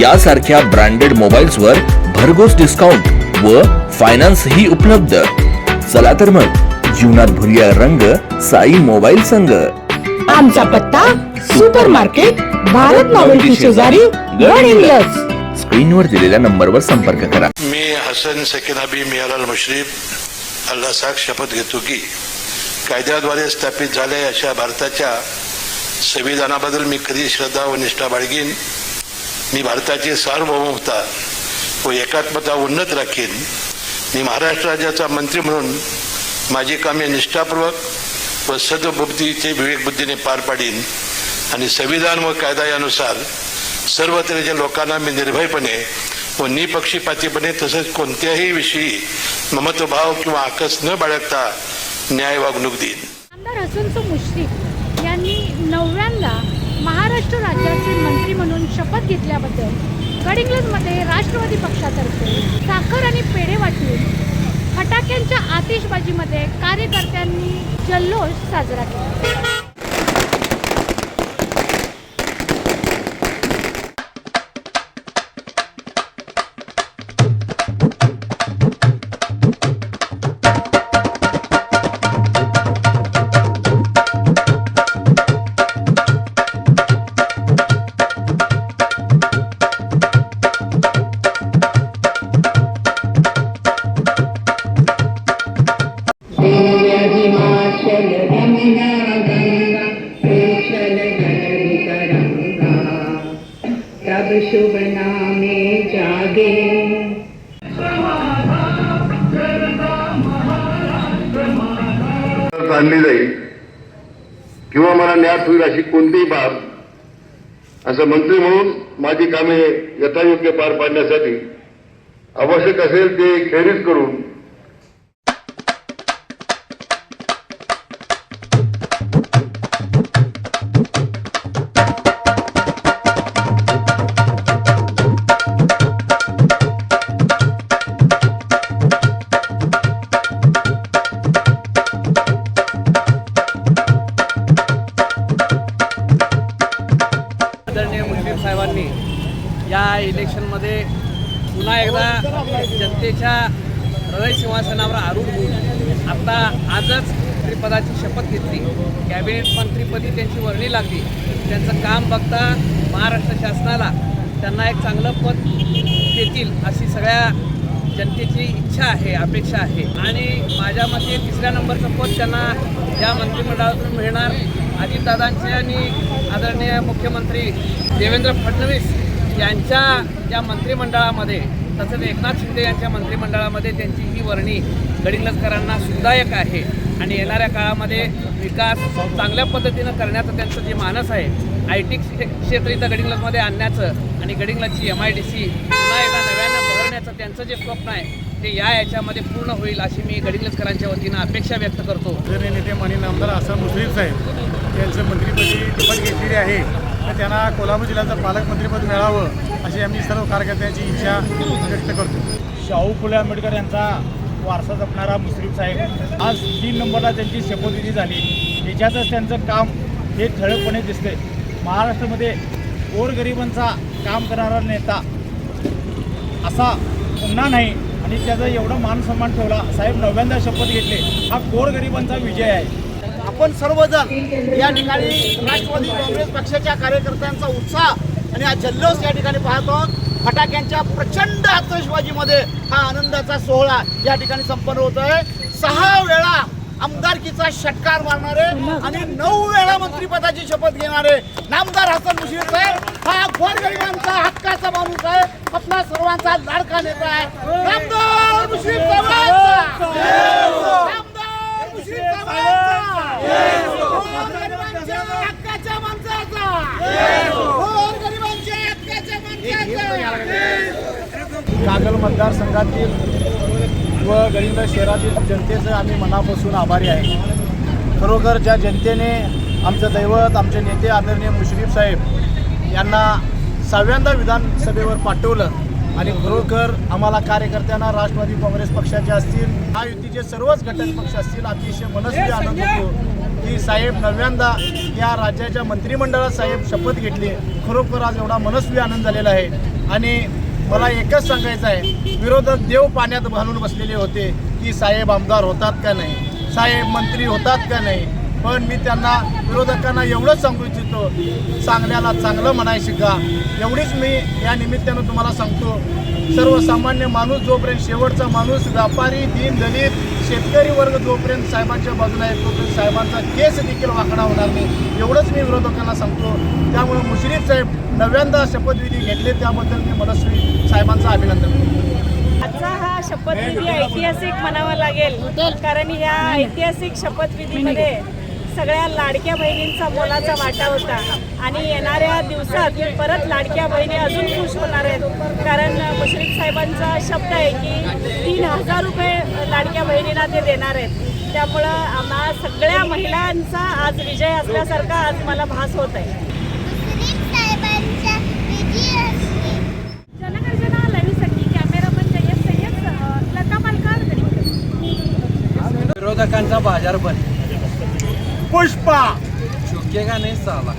यासारख्या branded mobiles वर भरघोस डिस्काउंट व फायनान्स ही उपलब्ध. चला तर मग जीवनात भरूया रंग साई मोबाईल संघ. आमचा पत्ता सुपर मार्केट भारत नॉवेल्टी शेजारी गड हिंग्लज स्क्रीनवर दिलेल्या नंबरवर संपर्क करा. मी हसन सकिनाबी मियालाल मुश्रीफ अल्ला साख शपथ घेतो की कायद्याद्वारे स्थापित झाले अशा भारताच्या संविधानाबद्दल मी कधी श्रद्धा व निष्ठा बाळगीन. मी भारताची सार्वभौमता व एकात्मता उन्नत राखीन. मी महाराष्ट्र राज्याचा मंत्री म्हणून माझी कामे निष्ठापूर्वक व सद्बुद्धीचे विवेकबुद्धीने पार पाडीन आणि संविधान व कायदा यानुसार सर्व तऱ्हेच्या लोकांना मी निर्भयपणे व निपक्षीपातीपणे तसेच कोणत्याही विषयी ममत्वभाव किंवा आकस न बाळगता न्याय वागणूक देईन. आमदार हसनसो मुश्रीफ यांनी नवव्यांदा महाराष्ट्र राज्याचे मंत्री म्हणून शपथ घेतल्याबद्दल गडिंग्लजमध्ये राष्ट्रवादी पक्षातर्फे साखर आणि पेढे वाटून फटाक्यांच्या आतिषबाजीमध्ये कार्यकर्त्यांनी जल्लोष साजरा केला. रमना शुभ नामे जागे चालली जाईल. किंवा मला न्यास होईल अशी कोणतीही बाब असं मंत्री म्हणून माझी कामे यथायोग्य पार पाडण्यासाठी आवश्यक असेल ते खेरीज करून साहेबांनी या इलेक्शनमध्ये पुन्हा एकदा जनतेच्या हृदय सिंहासनावर आरूढ होऊन आता आजच मंत्रिपदाची शपथ घेतली. कॅबिनेट मंत्रीपदी त्यांची वर्णी लागली. त्यांचं काम बघता महाराष्ट्र शासनाला त्यांना एक चांगलं पद देतील अशी सगळ्या जनतेची इच्छा आहे अपेक्षा आहे. आणि माझ्या मते तिसऱ्या नंबरचं पद त्यांना या मंत्रिमंडळातून मिळणार अजितदादांचे आणि आदरणीय मुख्यमंत्री देवेंद्र फडणवीस यांच्या या मंत्रिमंडळामध्ये तसंच एकनाथ शिंदे यांच्या मंत्रिमंडळामध्ये त्यांची ही वर्णी गडिंग्लजकरांना सुखदायक आहे. आणि येणाऱ्या काळामध्ये विकास चांगल्या पद्धतीनं करण्याचं त्यांचं जे मानस आहे आय टी क्षेत्र इथं गडिंग्लजमध्ये आणण्याचं आणि गडिंग्लजची एम आय डी सी पुन्हा एकदा नव्यानं भरण्याचं त्यांचं जे स्वप्न आहे ते या याच्यामध्ये पूर्ण होईल अशी मी गडिंग्लजकरांच्या वतीनं अपेक्षा व्यक्त करतो. आदरणीय नेते माननीय आमदार हसन मुश्रीफ साहेब यांचं मंत्रिपदी शपथ घेतलेली आहे. तर त्यांना कोल्हापूर जिल्ह्याचं पालकमंत्रीपद मिळावं अशी आम्ही सर्व कार्यकर्त्यांची इच्छा व्यक्त करतो. शाहू फुले आंबेडकर यांचा वारसा जपणारा मुश्रीफ साहेब आज तीन नंबरला त्यांची शपथविधी झाली. त्याच्यातच त्यांचं काम हे ठळकपणे दिसते महाराष्ट्रामध्ये गोरगरिबांचा काम करणारा नेता असा पुन्हा नाही आणि त्याचा एवढा मान सन्मान ठेवला. साहेब नव्यांदा शपथ घेतले. हा गोरगरिबांचा विजय आहे. आपण सर्वजण या ठिकाणी राष्ट्रवादी काँग्रेस पक्षाच्या कार्यकर्त्यांचा उत्साह आणि हा जल्लोष या ठिकाणी पाहतो फटाक्यांच्या प्रचंड आतषबाजीमध्ये हा आनंदाचा सोहळा या ठिकाणी संपन्न होतोय. सहा वेळा आमदारकीचा षटकार मारणारे आणि नऊ वेळा मंत्रीपदाची शपथ घेणारे नामदार हसन मुश्रीफ साहेब हा गोरगरिबांचा हक्काचा माणूस आहे. आपला सर्वांचा लाडका नेता आहे. नामदार मुश्रीफ साहेबांचा! नामदार मुश्रीफ हक्काच्या माणसाचा! कागल मतदारसंघातील व गरिंद शहरातील जनतेचं आम्ही मनापासून आभारी आहे. खरोखर ज्या जनतेने आमचं दैवत आमचे नेते आदरणीय मुश्रीफ साहेब यांना सहाव्यांदा विधानसभेवर पाठवलं आणि खरोखर आम्हाला कार्यकर्त्यांना राष्ट्रवादी काँग्रेस पक्षाचे असतील महायुतीचे सर्वच घटक पक्ष असतील अतिशय मनस्वी आनंद होतो की साहेब नव्यांदा या राज्याच्या मंत्रिमंडळात साहेब शपथ घेतली खरोखर आज एवढा मनस्वी आनंद झालेला आहे. आणि मला एकच सांगायचं आहे. विरोधक देव पाण्यात घालून बसलेले होते की साहेब आमदार होतात का नाही? साहेब मंत्री होतात का नाही? पण मी त्यांना विरोधकांना एवढंच सांगू इच्छितो चांगल्याला चांगलं म्हणाय शिका एवढीच मी या निमित्तानं तुम्हाला सांगतो. सर्वसामान्य माणूस जोपर्यंत शेवटचा माणूस व्यापारी दीन दलित शेतकरी वर्ग जोपर्यंत साहेबांच्या बाजूला आहे तोपर्यंत साहेबांचा केस देखील वाकडा होणार नाही. एवढंच मी विरोधकांना सांगतो. त्यामुळे मुश्रीफ साहेब नव्यांदा शपथविधी घेतले त्याबद्दल मी मनस्वी साहेबांचं अभिनंदन करतो. आजचा हा शपथविधी ऐतिहासिक म्हणावा लागेल कारण या ऐतिहासिक शपथविधीमध्ये सगळ्या लाडक्या बहिणींचा मोलाचा वाटा होता. आणि येणाऱ्या दिवसात परत लाडक्या बहिणी अजून खुश होणार आहेत. कारण मुश्रीफ साहेबांचा शब्द आहे की तीन हजार रुपये लाडक्या बहिणींना ते देणार आहेत. त्यामुळं आम्हा सगळ्या महिलांचा आज विजय असल्यासारखा आज मला भास होत आहे. विरोधकांचा बाजार पण पुष्पा! झुकेगा नाही साला?